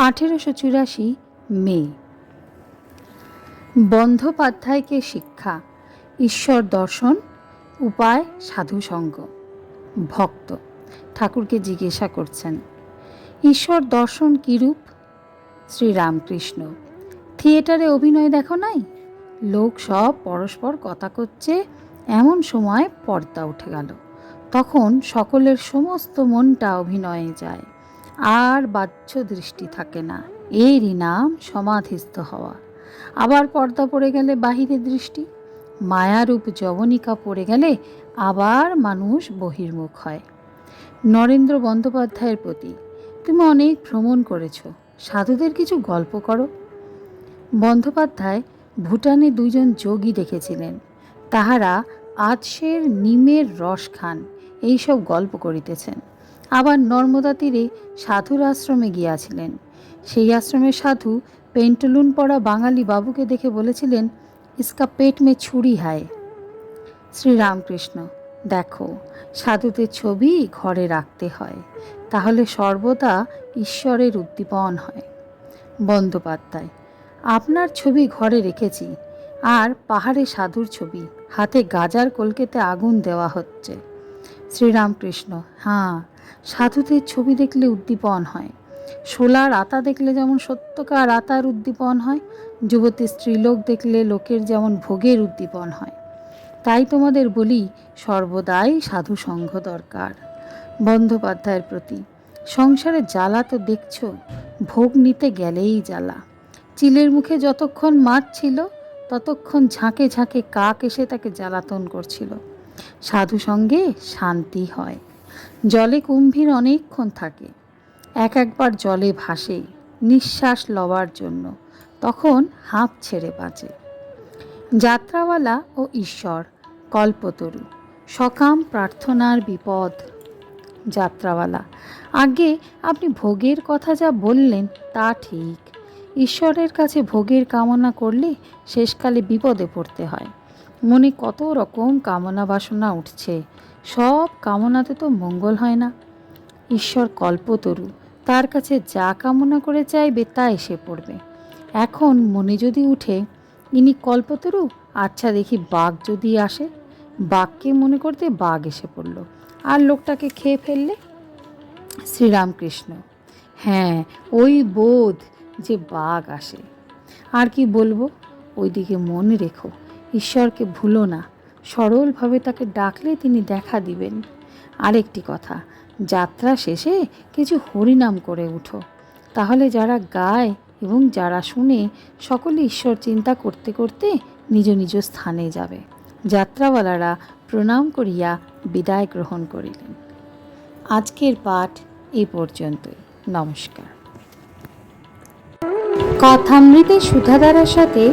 আঠেরোশো চুরাশি মে। বন্দ্যোপাধ্যায়কে শিক্ষা, ঈশ্বর দর্শন, উপায় সাধুসঙ্গ ভক্ত, ঠাকুরকে জিজ্ঞাসা করছেন, ঈশ্বর দর্শন কীরূপ শ্রীরামকৃষ্ণ, থিয়েটারে অভিনয় দেখো নাই? লোক সব পরস্পর কথা করছে এমন সময় পর্দা উঠে গেল। তখন সকলের সমস্ত মনটা অভিনয়ে যায়। আর বাহ্য দৃষ্টি থাকে না। এরই নাম সমাধিস্থ হওয়া। আবার পর্দা পড়ে গেলে বাহিরে দৃষ্টি। মায়ারূপ যবনিকা পড়ে গেলে আবার মানুষ বহির্মুখ হয়। নরেন্দ্র বন্দ্যোপাধ্যায়ের প্রতি, তুমি অনেক ভ্রমণ করেছ। সাধুদের কিছু গল্প করো। বন্দ্যোপাধ্যায় ভুটানে দুইজন যোগী দেখেছিলেন। তাহারা আজসের নিমের রস খান, এইসব গল্প করিতেছেন। আবার নর্মদা তীরে সাধুর আশ্রমে গিয়াছিলেন। সেই আশ্রমের সাধু পেন্টলুন পড়া বাঙালি বাবুকে দেখে বলেছিলেন, ইসকা পেট মে ছুরি হায়। শ্রীরামকৃষ্ণ, দেখো, সাধুদের ছবি ঘরে রাখতে হয়, তাহলে সর্বদা ঈশ্বরের উদ্দীপন হয়। বন্দ্যোপাধ্যায়, আপনার ছবি ঘরে রেখেছি, আর পাহাড়ে সাধুর ছবি, হাতে গাজার কলকেতে আগুন দেওয়া হচ্ছে। শ্রীরামকৃষ্ণ। হ্যাঁ সাধুদের ছবি দেখলে উদ্দীপন হয়। সোলার আতা দেখলে যেমন সত্যকার আতার উদ্দীপন হয়। যুবতী স্ত্রীলোক দেখলে লোকের যেমন ভোগের উদ্দীপন হয়। তাই তোমাদের বলি, সর্বদাই সাধু সঙ্গ দরকার। বন্দ্যোপাধ্যায়ের প্রতি, সংসারে জ্বালা তো দেখছ, ভোগ নিতে গেলেই জ্বালা। চিলের মুখে যতক্ষণ মাছ ছিল, ততক্ষণ ঝাঁকে ঝাঁকে কাক এসে তাকে জ্বালাতন করছিল। সাধু সঙ্গে শান্তি হয়। জলে কুম্ভীর অনেকক্ষণ থাকে। এক একবার জলে ভাসে, নিঃশ্বাস লওয়ার জন্য। তখন হাঁপ ছেড়ে বাঁচে যাত্রাওয়ালা ও ঈশ্বর, কল্পতরু, সকাম প্রার্থনার বিপদ। যাত্রাওয়ালা, আগে আপনি ভোগের কথা যা বললেন তা ঠিক। ঈশ্বরের কাছে ভোগের কামনা করলে শেষকালে বিপদে পড়তে হয়। মনে কত রকম কামনা বাসনা উঠছে। সব কামনাতে তো মঙ্গল হয় না। ঈশ্বর কল্পতরু, তার কাছে যা কামনা করে চাইবে তা এসে পড়বে। এখন মনে যদি উঠে, ইনি কল্পতরু? আচ্ছা দেখি বাঘ যদি আসে? বাঘকে মনে করতে বাঘ এসে পড়ল। আর লোকটাকে খেয়ে ফেললে? শ্রীরামকৃষ্ণ। হ্যাঁ ওই বোধ যে বাঘ আসে। আর কি বলব? ওইদিকে মনে রেখো। ঈশ্বরকে ভুলো না। সরলভাবে তাকে ডাকলে তিনি দেখা দিবেন। আরেকটি কথা, যাত্রা শেষে কিছু হরিনাম করে উঠো। তাহলে যারা গায় এবং যারা শুনে, সকলে ঈশ্বর চিন্তা করতে করতে নিজ নিজ স্থানে যাবে। যাত্রাওয়ালারা প্রণাম করিয়া বিদায় গ্রহণ করিলেন। আজকের পাঠ এ পর্যন্তই। নমস্কার। কথামৃতের সুধাধারার সাথে